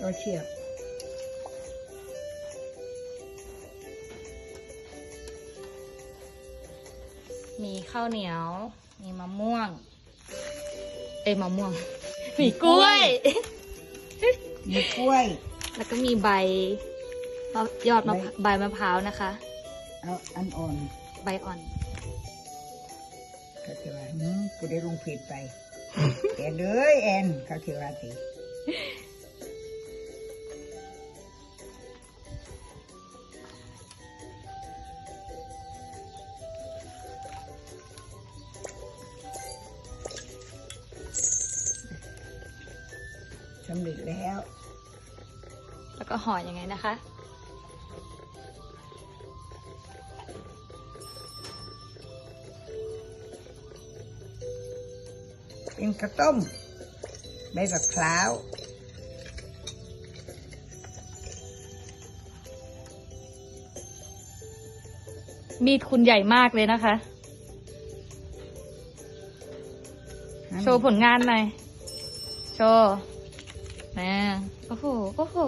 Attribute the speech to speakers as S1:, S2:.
S1: เราเชียบ
S2: มีข้าวเหนียว มีมะม่วง เอ้ยมะม่วง มีกล้วย
S1: มีกล้วย
S2: แล้วก็มีใบมะยอดมะ
S1: ใบ
S2: ใบมะพร้าวนะคะ
S1: เอาอันอ่อน
S2: ใบอ่อน
S1: เขาเทว่าหืมกูได้ลงผิดไปแอนเอ้ยแอนเขาเทว่าสิ สำเร็จแล้ว
S2: แล้วก็ห่อยังไงนะคะ
S1: เป็นข้าวต้มใบมะพร้าว
S2: มีดคุณใหญ่มากเลยนะคะ โชว์ผลงานหน่อย โชว์ นะโอ้โห โอ้โห